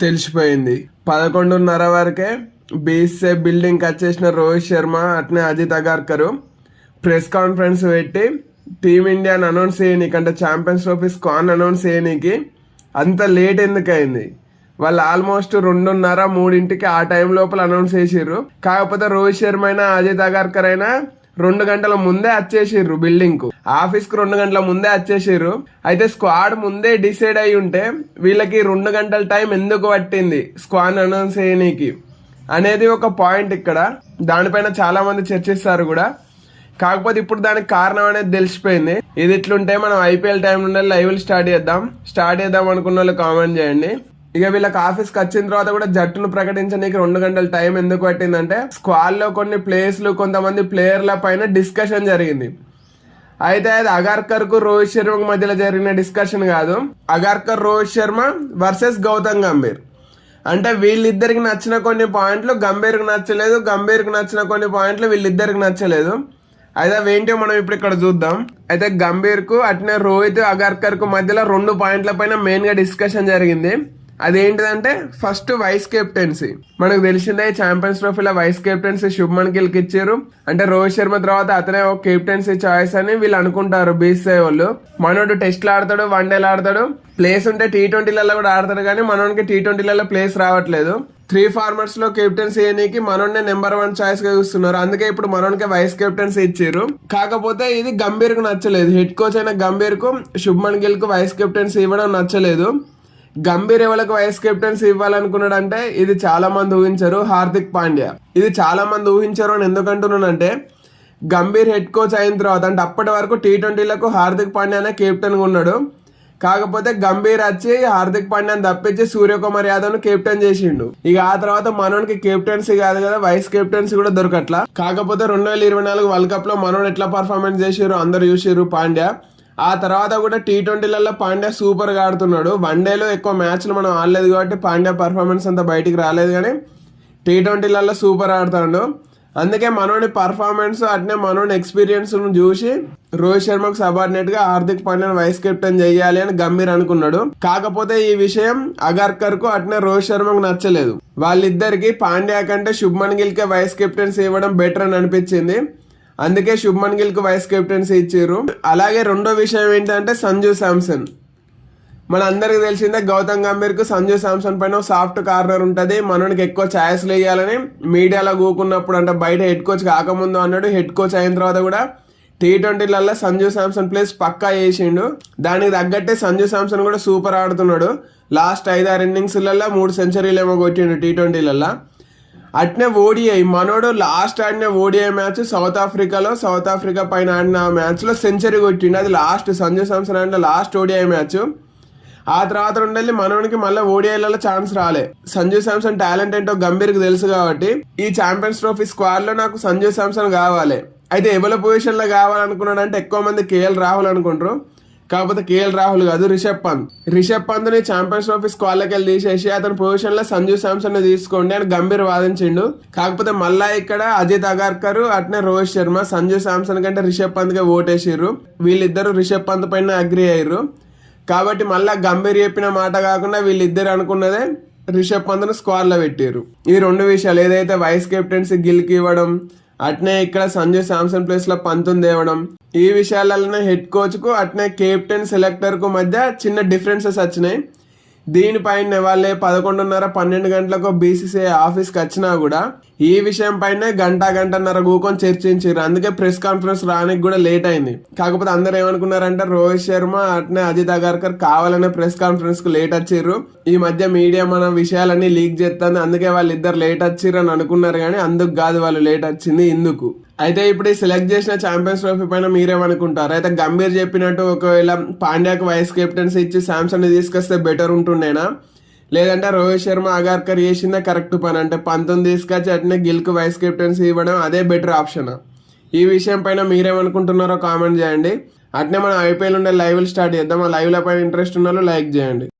తెలిసిపోయింది. పదకొండున్నర వరకే బీసే బిల్డింగ్ వచ్చేసిన రోహిత్ శర్మ అట్నే అజిత్ అగార్కర్ ప్రెస్ కాన్ఫరెన్స్ పెట్టి టీమిండియాని అనౌన్స్ చేయనీకి అంటే ఛాంపియన్స్ ట్రోఫీ స్కాన్ అనౌన్స్ చేయనీకి అంత లేట్ ఎందుకు అయింది వాళ్ళు ఆల్మోస్ట్ రెండున్నర మూడింటికి ఆ టైం లోపల అనౌన్స్ చేసిర్రు. కాకపోతే రోహిత్ శర్మ అయినా అజిత్ అగార్కర్ అయినా రెండు గంటల ముందే వచ్చేసిర్రు బిల్డింగ్కు ఆఫీస్కు రెండు గంటల ముందే వచ్చేసిర్రు అయితే స్క్వాడ్ ముందే డిసైడ్ అయి ఉంటే వీళ్ళకి రెండు గంటల టైం ఎందుకు పట్టింది స్క్వాడ్ అనౌన్స్ చేయనీకి? అనేది ఒక పాయింట్ ఇక్కడ. దానిపైన చాలా మంది చర్చిస్తారు కూడా. కాకపోతే ఇప్పుడు దానికి కారణం అనేది తెలిసిపోయింది. ఇది ఇట్లుంటే మనం ఐపీఎల్ టైం నుండి లైవ్లు స్టార్ట్ చేద్దాం. స్టార్ట్ చేద్దాం అనుకున్న వాళ్ళు కామెంట్ చేయండి. ఇక వీళ్ళకి ఆఫీస్కి వచ్చిన తర్వాత కూడా జట్టును ప్రకటించడానికి రెండు గంటల టైం ఎందుకు పట్టిందంటే స్క్వాడ్లో కొన్ని ప్లేస్లు కొంతమంది ప్లేయర్ల పైన డిస్కషన్ జరిగింది. అయితే అది అగార్కర్కు రోహిత్ శర్మకు మధ్యలో జరిగిన డిస్కషన్ కాదు. అగార్కర్ రోహిత్ శర్మ వర్సెస్ గౌతమ్ గంభీర్. అంటే వీళ్ళిద్దరికి నచ్చిన కొన్ని పాయింట్లు గంభీర్కి నచ్చలేదు గంభీర్కి నచ్చిన కొన్ని పాయింట్లు వీళ్ళిద్దరికి నచ్చలేదు. అయితే అవేంటో మనం ఇప్పుడు ఇక్కడ చూద్దాం. అయితే గంభీర్కు అట్నే రోహిత్ అగార్కర్కు మధ్యలో రెండు పాయింట్ల పైన మెయిన్గా డిస్కషన్ జరిగింది. అదేంటిదంటే ఫస్ట్ వైస్ కెప్టెన్సీ మనకు తెలిసిందే ఛాంపియన్స్ ట్రోఫీలో వైస్ కెప్టెన్సీ శుభ్మన్ గిల్కి ఇచ్చారు అంటే రోహిత్ శర్మ తర్వాత అతనే ఒక కెప్టెన్సీ చాయిస్ అని వీళ్ళు అనుకుంటారు బీసీఐ వాళ్ళు. మనోడు టెస్ట్లు ఆడతాడు వన్ డేలు ఆడతాడు. ప్లేస్ ఉంటే టీ ట్వంటీలలో కూడా ఆడతాడు కానీ మనోడికి టీ ట్వంటీలలో ప్లేస్ రావట్లేదు. త్రీ ఫార్మర్స్లో కెప్టెన్సీ చేయనీకి మనోడిని నెంబర్ వన్ చాయిస్గా చూస్తున్నారు. అందుకే ఇప్పుడు మనోడికి వైస్ కెప్టెన్సీ ఇచ్చారు. కాకపోతే ఇది గంభీర్కు నచ్చలేదు. హెడ్ కోచ్ అయిన గంభీర్కు శుభ్మన్ గిల్కు వైస్ కెప్టెన్సీ ఇవ్వడం నచ్చలేదు. గంభీర్ ఎవరికి వైస్ కెప్టెన్సీ ఇవ్వాలనుకున్నాడు అంటే ఇది చాలా మంది ఊహించరు హార్దిక్ పాండ్యా. ఇది చాలా మంది ఊహించరు అని ఎందుకంటున్నానంటే గంభీర్ హెడ్ కోచ్ అయిన తర్వాత అంటే అప్పటి వరకు టీ ట్వంటీలకు హార్దిక్ పాండ్యానే కెప్టెన్గా ఉన్నాడు. కాకపోతే గంభీర్ వచ్చి హార్దిక్ పాండ్యాని తప్పించి సూర్యకుమార్ యాదవ్ను కెప్టెన్ చేసిండు. ఇక ఆ తర్వాత మనోడికి కెప్టెన్సీ కాదు కదా వైస్ కెప్టెన్సీ కూడా దొరకట్లా. కాకపోతే రెండు వేల ఇరవై నాలుగు వరల్డ్ కప్లో మనోడు ఎట్లా పర్ఫార్మెన్స్ చేసిర్రు అందరు చూసిర్రు పాండ్యా. ఆ తర్వాత కూడా టీ ట్వంటీలలో పాండ్యా సూపర్గా ఆడుతున్నాడు. వన్ డేలో ఎక్కువ మ్యాచ్లు మనం ఆడలేదు కాబట్టి పాండ్యా పర్ఫార్మెన్స్ అంతా బయటికి రాలేదు కానీ టీ ట్వంటీలలో సూపర్ ఆడుతాడు. అందుకే మనోని పర్ఫార్మెన్స్ అట్నే మనోడి ఎక్స్పీరియన్స్ చూసి రోహిత్ శర్మకు సబార్డినేట్గా హార్దిక్ పాండ్యాని వైస్ కెప్టెన్ చేయాలి అని గంభీర్ అనుకున్నాడు. కాకపోతే ఈ విషయం అగర్కర్కు అట్నే రోహిత్ శర్మకు నచ్చలేదు. వాళ్ళిద్దరికి పాండ్యా కంటే శుభ్మన్ గిల్కే వైస్ కెప్టెన్సీ ఇవ్వడం బెటర్ అని అనిపించింది. అందుకే శుభ్మన్ గిల్కు వైస్ కెప్టెన్సీ ఇచ్చారు. అలాగే రెండో విషయం ఏంటంటే సంజు శాంసన్. మన అందరికి తెలిసిందే గౌతమ్ గంభీర్కు సంజు శాంసన్ పైన సాఫ్ట్ కార్నర్ ఉంటుంది. మనోనికి ఎక్కువ ఛాయిస్లు వేయాలని మీడియాలో కూకున్నప్పుడు అంటే బయట హెడ్ కోచ్ కాకముందు అన్నాడు. హెడ్ కోచ్ అయిన తర్వాత కూడా టీ ట్వంటీలలో సంజు శాంసన్ ప్లేస్ పక్కా చేసిండు. దానికి తగ్గట్టే సంజు శాంసన్ కూడా సూపర్ ఆడుతున్నాడు. లాస్ట్ ఐదారు ఇన్నింగ్స్లలో మూడు సెంచరీలు ఏమో కొట్టిండు టీ ట్వంటీలల్లో. అట్నే ఓడిఐ మనోడు లాస్ట్ ఆడిన ఓడిఐ మ్యాచ్ సౌత్ ఆఫ్రికాలో సౌత్ ఆఫ్రికా పైన ఆడిన మ్యాచ్లో సెంచరీ కొట్టిండు. అది లాస్ట్ సంజయ్ శాంసన్ ఆడిన లాస్ట్ ఓడిఐ మ్యాచ్. ఆ తర్వాత ఉండాలి మనోనికి మళ్ళీ ఓడిఐలలో ఛాన్స్ రాలే. సంజు శాంసన్ టాలెంట్ ఏంటో గంభీర్కి తెలుసు కాబట్టి ఈ ఛాంపియన్స్ ట్రోఫీ స్క్వాడ్లో నాకు సంజు శాంసన్ కావాలి. అయితే ఎవరి పొజిషన్లో కావాలనుకున్నాడంటే ఎక్కువ మంది కేఎల్ రాహుల్ అనుకుంటారు. కాకపోతే కేఎల్ రాహుల్ కాదు రిషబ్ పంత్. రిషబ్ పంత్ని ఛాంపియన్స్ ట్రోఫీ స్క్వాడ్ వెళ్ళి తీసేసి అతని పొజిషన్లో సంజు శాంసన్ని తీసుకోండి అని గంభీర్ వాదించిండు. కాకపోతే మళ్ళా ఇక్కడ అజిత్ అగార్కర్ అట్నే రోహిత్ శర్మ సంజు శాంసన్ కంటే రిషబ్ పంత్గా ఓటేసిర్రు. వీళ్ళిద్దరు రిషబ్ పంత్ పైన అగ్రి అయ్యారు కాబట్టి మళ్ళా గంభీర్ చెప్పిన మాట కాకుండా వీళ్ళిద్దరు అనుకున్నదే రిషబ్ పంత్ను స్క్వాడ్లో పెట్టారు ఈ రెండు విషయాలు ఏదైతే వైస్ కెప్టెన్సీ గిల్కి ఇవ్వడం అట్నే ఇక్కడ సంజు శాంసన్ ప్లేస్లో పంతుని తేవడం ఈ విషయాలలోనే హెడ్ కోచ్కు అట్నే కెప్టెన్ సెలెక్టర్కు మధ్య చిన్న డిఫరెన్సెస్ వచ్చినాయి. దీనిపైన వాళ్ళే పదకొండున్నర పన్నెండు గంటలకు బీసీసీఐ ఆఫీస్కి వచ్చినా కూడా ఈ విషయం పైన గంట గంటన్నర కూకొని చర్చించారు అందుకే ప్రెస్ కాన్ఫరెన్స్ రానికి కూడా లేట్ అయింది. కాకపోతే అందరు ఏమనుకున్నారంటే రోహిత్ శర్మ అట్నే అజిత్ అగర్కర్ కావాలనే ప్రెస్ కాన్ఫరెన్స్కు లేట్ వచ్చిర్రు. ఈ మధ్య మీడియా మన విషయాలన్నీ లీక్ చేస్తుంది అందుకే వాళ్ళిద్దరు లేట్ వచ్చిర్రు అని అనుకున్నారు కానీ అందుకు కాదు వాళ్ళు లేట్ వచ్చింది ఇందుకు. అయితే ఇప్పుడు ఈ సెలెక్ట్ చేసిన ఛాంపియన్స్ ట్రోఫీ పైన మీరేమనుకుంటారు? అయితే గంభీర్ చెప్పినట్టు ఒకవేళ పాండ్యాకు వైస్ కెప్టెన్సీ ఇచ్చి శాంసంగ్ని తీసుకొస్తే బెటర్ ఉంటుండేనా? లేదంటే రోహిత్ శర్మ అగార్కర్ చేసిందే కరెక్ట్ పని. అంటే పంతొమ్మిది తీసుకొచ్చి అట్నే గిల్కు వైస్ కెప్టెన్సీ ఇవ్వడం అదే బెటర్ ఆప్షన్ ఈ విషయం పైన మీరేమనుకుంటున్నారో కామెంట్ చేయండి. అట్నే మనం ఐపీఎల్ ఉండే లైవ్లు స్టార్ట్ చేద్దాం. ఆ లైవ్ల పైన ఇంట్రెస్ట్ ఉన్న లైక్ చేయండి.